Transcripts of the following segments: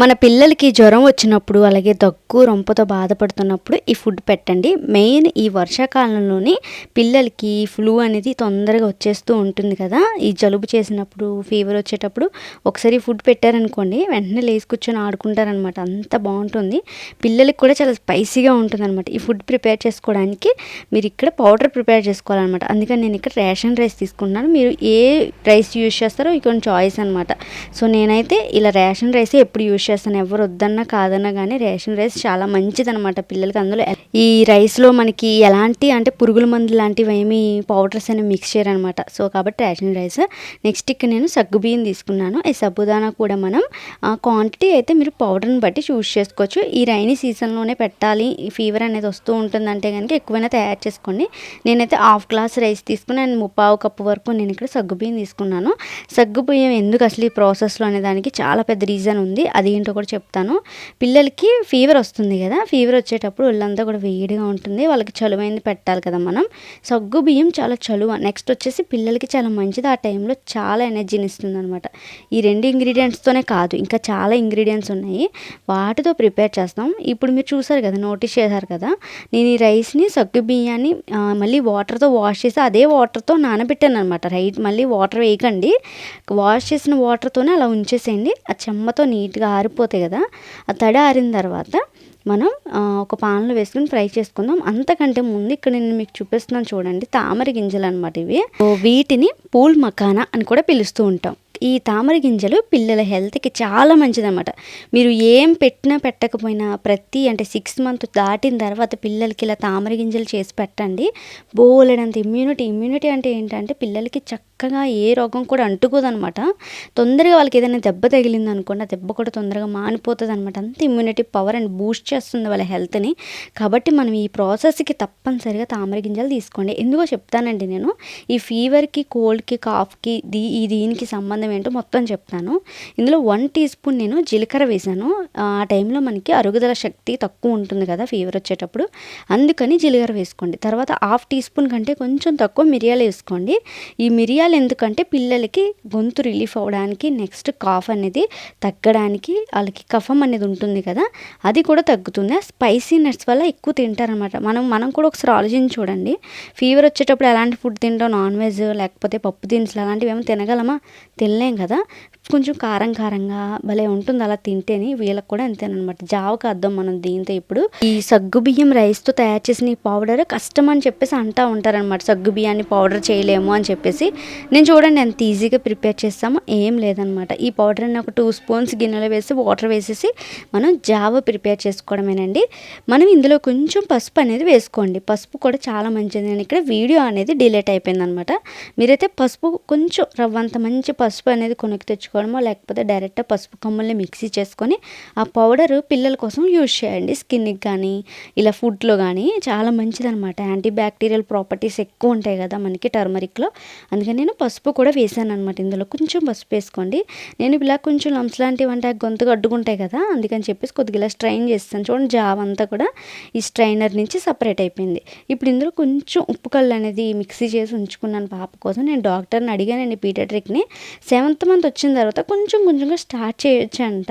మన పిల్లలకి జ్వరం వచ్చినప్పుడు అలాగే దగ్గు రొంపతో బాధపడుతున్నప్పుడు ఈ ఫుడ్ పెట్టండి. మెయిన్ ఈ వర్షాకాలంలోనే పిల్లలకి ఫ్లూ అనేది తొందరగా వచ్చేస్తూ ఉంటుంది కదా. ఈ జలుబు చేసినప్పుడు ఫీవర్ వచ్చేటప్పుడు ఒకసారి ఫుడ్ పెట్టారనుకోండి వెంటనే లేచి కూర్చొని ఆడుకుంటారనమాట. అంత బాగుంటుంది. పిల్లలకి కూడా చాలా స్పైసీగా ఉంటుంది ఈ ఫుడ్ ప్రిపేర్ చేసుకోవడానికి మీరు ఇక్కడ పౌడర్ ప్రిపేర్ చేసుకోవాలన్నమాట అందుకని నేను ఇక్కడ రేషన్ రైస్ తీసుకుంటున్నాను. మీరు ఏ రైస్ యూజ్ చేస్తారో ఇక చాయిస్ అనమాట. సో నేనైతే ఇలా రేషన్ రైస్ ఎప్పుడు యూజ్ చేస్తాను ఎవరు వద్దన్నా కాదన్నా కానీ రేషన్ రైస్ చాలా మంచిదన్నమాట పిల్లలకి అందులో. ఈ రైస్లో మనకి ఎలాంటి అంటే పురుగుల మందు లాంటివి ఏమి పౌడర్స్ అనేవి మిక్స్ చేయరనమాట సో కాబట్టి రేషన్ రైస్. నెక్స్ట్ ఇక్కడ నేను సగ్గుబియ్యం తీసుకున్నాను. ఈ సబ్బుదానా కూడా మనం క్వాంటిటీ అయితే మీరు పౌడర్ని బట్టి చూస్ చేసుకోవచ్చు. ఈ రైనీ సీజన్లోనే పెట్టాలి. ఫీవర్ అనేది వస్తూ ఉంటుందంటే కనుక ఎక్కువైనా తయారు చేసుకోండి. నేనైతే హాఫ్ గ్లాస్ రైస్ తీసుకుని అండ్ ముప్పావు కప్పు వరకు నేను ఇక్కడ సగ్గు బియ్యం తీసుకున్నాను. సగ్గుబియ్యం ఎందుకు అసలు ఈ ప్రాసెస్లో అనే దానికి చాలా పెద్ద రీజన్ ఉంది. అది ఏంటో కూడా చెప్తాను. పిల్లలకి ఫీవర్ వస్తుంది కదా ఫీవర్ వచ్చేటప్పుడు ఒళ్ళంతా కూడా వేడిగా ఉంటుంది. వాళ్ళకి చలువైంది పెట్టాలి కదా మనం. సగ్గు బియ్యం చాలా చలువ. నెక్స్ట్ వచ్చేసి పిల్లలకి చాలా మంచిది. ఆ టైంలో చాలా ఎనర్జీని ఇస్తుంది అనమాట ఈ రెండు ఇంగ్రీడియంట్స్తోనే కాదు ఇంకా చాలా ఇంగ్రీడియంట్స్ ఉన్నాయి. వాటితో ప్రిపేర్ చేస్తాం. ఇప్పుడు మీరు చూసారు కదా నోటీస్ చేశారు కదా నేను ఈ రైస్ని సగ్గు బియ్యాన్ని మళ్ళీ వాటర్తో వాష్ చేసి అదే వాటర్తో నానబెట్టాను అనమాట రైట్ మళ్ళీ వాటర్ వేయకండి. వాష్ చేసిన వాటర్తోనే అలా ఉంచేసేయండి. ఆ చెమ్మతో నీట్గా ఆరిపోతాయి కదా? ఆ తడి ఆరిన తర్వాత మనం ఒక పాన్లో వేసుకుని ఫ్రై చేసుకుందాం. అంతకంటే ముందు ఇక్కడ నేను మీకు చూపిస్తున్నాను చూడండి తామర గింజలు అనమాట ఇవి. వీటిని పూల్ మకానా అని కూడా పిలుస్తూ ఉంటాం. ఈ తామర గింజలు పిల్లల హెల్త్కి చాలా మంచిదన్నమాట. మీరు ఏం పెట్టినా పెట్టకపోయినా ప్రతి అంటే సిక్స్ మంత్ దాటిన తర్వాత పిల్లలకి ఇలా తామర గింజలు చేసి పెట్టండి. బోలెడంత ఇమ్యూనిటీ ఇమ్యూనిటీ అంటే ఏంటంటే పిల్లలకి చక్క చక్కగా ఏ రోగం కూడా అంటుకోదనమాట. తొందరగా వాళ్ళకి ఏదైనా దెబ్బ తగిలింది అనుకోండి ఆ దెబ్బ కూడా తొందరగా మానిపోతుంది అనమాట అంత ఇమ్యూనిటీ పవర్ అండ్ బూస్ట్ చేస్తుంది వాళ్ళ హెల్త్ని కాబట్టి మనం ఈ ప్రాసెస్కి తప్పనిసరిగా తామర గింజలు తీసుకోండి. ఎందుకో చెప్తానండి నేను ఈ ఫీవర్కి కోల్డ్కి కాఫ్కి దీ ఈ దీనికి సంబంధం ఏంటో మొత్తం చెప్తాను. ఇందులో వన్ టీ స్పూన్ నేను జీలకర్ర వేసాను. ఆ టైంలో మనకి అరుగుదల శక్తి తక్కువ ఉంటుంది కదా ఫీవర్ వచ్చేటప్పుడు. అందుకని జీలకర్ర వేసుకోండి. తర్వాత హాఫ్ టీ స్పూన్ కంటే కొంచెం తక్కువ మిరియాలు వేసుకోండి. ఈ మిరియాలు ఎందుకంటే పిల్లలకి గొంతు రిలీఫ్ అవ్వడానికి నెక్స్ట్ కాఫ్ అనేది తగ్గడానికి వాళ్ళకి కఫం అనేది ఉంటుంది కదా అది కూడా తగ్గుతుంది. ఆ స్పైసీ నట్స్ వల్ల ఎక్కువ తింటారనమాట మనం మనం కూడా ఒకసారి ఆలోచించి చూడండి. ఫీవర్ వచ్చేటప్పుడు ఎలాంటి ఫుడ్ తింటాం? నాన్ వెజ్ లేకపోతే పప్పు దినుసులు అలాంటివి ఏమైనా తినగలమా? తినలేం కదా. కొంచెం కారం కారంగా భలే ఉంటుంది అలా తింటేనే వీళ్ళకి కూడా అంతేనమాట జావకు అద్దం మనం దీంతో ఇప్పుడు. ఈ సగ్గు బియ్యం రైస్తో తయారు చేసిన ఈ పౌడర్ కష్టం అని చెప్పేసి అంటా ఉంటారనమాట సగ్గు బియ్యాన్ని పౌడర్ చేయలేము అని చెప్పేసి. నేను చూడండి ఎంత ఈజీగా ప్రిపేర్ చేస్తామో ఏం లేదనమాట ఈ పౌడర్ని ఒక టూ స్పూన్స్ గిన్నెలో వేసి వాటర్ వేసేసి మనం జావ ప్రిపేర్ చేసుకోవడమేనండి. మనం ఇందులో కొంచెం పసుపు అనేది వేసుకోండి. పసుపు కూడా చాలా మంచిది. నేను ఇక్కడ వీడియో అనేది డిలేట్ అయిపోయింది అనమాట మీరైతే పసుపు కొంచెం రవ్వంత మంచి పసుపు అనేది కొనుక్కు తెచ్చుకోవడమో లేకపోతే డైరెక్ట్ పసుపు కొమ్మల్ని మిక్సీ చేసుకొని ఆ పౌడర్ పిల్లల కోసం యూజ్ చేయండి. స్కిన్కి కానీ ఇలా ఫుడ్లో కానీ చాలా మంచిదనమాట యాంటీ బ్యాక్టీరియల్ ప్రాపర్టీస్ ఎక్కువ ఉంటాయి కదా మనకి టర్మరిక్లో. అందుకని నేను పసుపు కూడా వేసాను అనమాట ఇందులో కొంచెం పసుపు వేసుకోండి. నేను ఇలా కొంచెం లంప్స్ లాంటివి అంటే ఆ గొంతుకు అడ్డుకుంటాయి కదా అందుకని చెప్పేసి కొద్దిగా ఇలా స్ట్రైన్ చేస్తాను. చూడండి జావ అంతా కూడా ఈ స్ట్రైనర్ నుంచి సపరేట్ అయిపోయింది. ఇప్పుడు ఇందులో కొంచెం ఉప్పు కళ్ళు అనేది మిక్సీ చేసి ఉంచుకున్నాను పాప కోసం. నేను డాక్టర్ని అడిగానండి పీడియాట్రిక్ని. సెవెంత్ మంత్ వచ్చిన తర్వాత తర్వాత కొంచెం కొంచెంగా స్టార్ట్ చేయొచ్చు అంట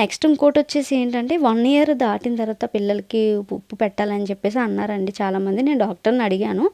నెక్స్ట్ ఇంకోటి వచ్చేసి ఏంటంటే వన్ ఇయర్ దాటిన తర్వాత పిల్లలకి ఉప్పు పెట్టాలని చెప్పేసి అన్నారండి చాలామంది. నేను డాక్టర్ని అడిగాను.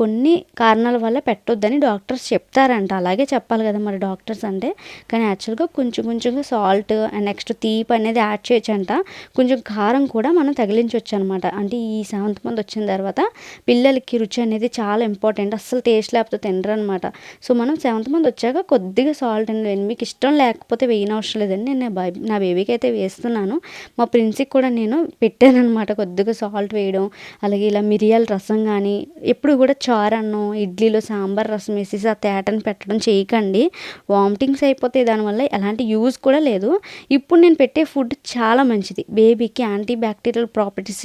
కొన్ని కారణాల వల్ల పెట్టొద్దని డాక్టర్స్ చెప్తారంట. అలాగే చెప్పాలి కదా మరి డాక్టర్స్ అంటే. కానీ యాక్చువల్గా కొంచెం కొంచెంగా సాల్ట్ అండ్ నెక్స్ట్ తీపి అనేది యాడ్ చేయొచ్చు అంట కొంచెం కారం కూడా మనం తగిలించవచ్చు అనమాట అంటే ఈ సెవెంత్ మంత్ వచ్చిన తర్వాత పిల్లలకి రుచి అనేది చాలా ఇంపార్టెంట్. అస్సలు టేస్ట్ లేకపోతే తినరు అనమాట సో మనం సెవెంత్ మంత్ వచ్చాక కొద్దిగా సాల్ట్ అండ్ మీకు ఇష్టం లేకపోతే వేయని అవసరం లేదండి. నేను నా నా బేబీకి అయితే వేస్తున్నాను. మా ప్రిన్స్కి కూడా నేను పెట్టాను అనమాట కొద్దిగా సాల్ట్ వేయడం అలాగే ఇలా మిరియాల రసం కానీ ఎప్పుడు కూడా చారు అన్నం ఇడ్లీలో సాంబార్ రసం వేసేసి ఆ తేటను పెట్టడం చేయకండి. వామిటింగ్స్ అయిపోతాయి దానివల్ల ఎలాంటి యూజ్ కూడా లేదు. ఇప్పుడు నేను పెట్టే ఫుడ్ చాలా మంచిది. బేబీకి యాంటీ బ్యాక్టీరియల్ ప్రాపర్టీస్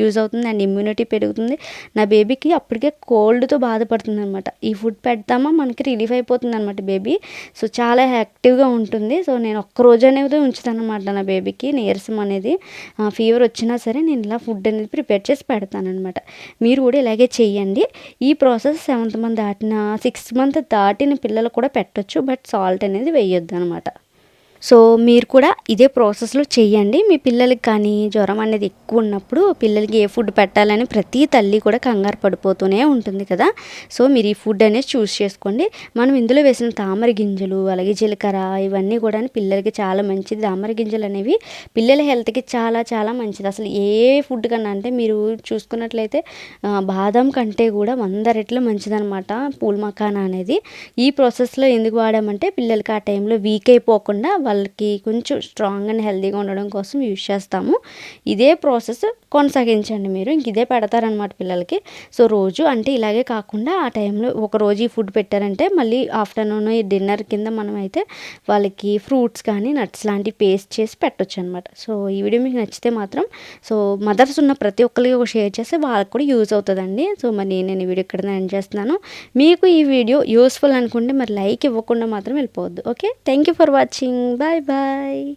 యూజ్ అవుతుంది అండ్ ఇమ్యూనిటీ పెరుగుతుంది. నా బేబీకి అప్పటికే కోల్డ్తో బాధపడుతుంది అనమాట ఈ ఫుడ్ పెడతామా? మనకి రిలీఫ్ అయిపోతుంది అనమాట బేబీ. సో చాలా హ్యాపీ యాక్టివ్గా ఉంటుంది. సో నేను ఒక్క రోజు అనేది ఉంచుతాను అనమాట నా బేబీకి. నీరసం అనేది ఫీవర్ వచ్చినా సరే నేను ఇలా ఫుడ్ అనేది ప్రిపేర్ చేసి పెడతానమాట మీరు కూడా ఇలాగే చెయ్యండి. ఈ ప్రాసెస్ సెవెంత్ మంత్ దాటిన సిక్స్త్ మంత్ దాటిన పిల్లలు కూడా పెట్టొచ్చు. బట్ సాల్ట్ అనేది వేయొద్దు అనమాట సో మీరు కూడా ఇదే ప్రాసెస్లో చేయండి. మీ పిల్లలకి కానీ జ్వరం అనేది ఎక్కువ ఉన్నప్పుడు పిల్లలకి ఏ ఫుడ్ పెట్టాలని ప్రతి తల్లి కూడా కంగారు పడిపోతూనే ఉంటుంది కదా. సో మీరు ఈ ఫుడ్ అనేది చూస్ చేసుకోండి. మనం ఇందులో వేసిన తామర గింజలు అలాగే జీలకర్ర ఇవన్నీ కూడా పిల్లలకి చాలా మంచిది. తామర గింజలు అనేవి పిల్లల హెల్త్కి చాలా చాలా మంచిది. అసలు ఏ ఫుడ్ కన్నా అంటే మీరు చూసుకున్నట్లయితే బాదం కంటే కూడా వంద రెట్లు మంచిదనమాట పూల్ మకానా అనేది. ఈ ప్రాసెస్లో ఎందుకు వాడామంటే పిల్లలకి ఆ టైంలో వీక్ అయిపోకుండా వాళ్ళకి కొంచెం స్ట్రాంగ్ అండ్ హెల్తీగా ఉండడం కోసం యూజ్ చేస్తాము. ఇదే ప్రాసెస్ కొనసాగించండి మీరు. ఇంక ఇదే పెడతారనమాట పిల్లలకి. సో రోజు అంటే ఇలాగే కాకుండా ఆ టైంలో ఒక రోజు ఈ ఫుడ్ పెట్టారంటే మళ్ళీ ఆఫ్టర్నూన్ ఈ డిన్నర్ కింద మనం అయితే వాళ్ళకి ఫ్రూట్స్ కానీ నట్స్ లాంటివి పేస్ట్ చేసి పెట్టొచ్చు అనమాట సో ఈ వీడియో మీకు నచ్చితే మాత్రం సో మదర్స్ ఉన్న ప్రతి ఒక్కరికి ఒక షేర్ చేస్తే వాళ్ళకి కూడా యూజ్ అవుతుందండి. సో మరి నేను ఈ వీడియో ఇక్కడ ఎండ్ చేస్తున్నాను. మీకు ఈ వీడియో యూస్ఫుల్ అనుకుంటే మరి లైక్ ఇవ్వకుండా మాత్రం వెళ్ళిపోవద్దు. Okay thank you for watching Bye bye.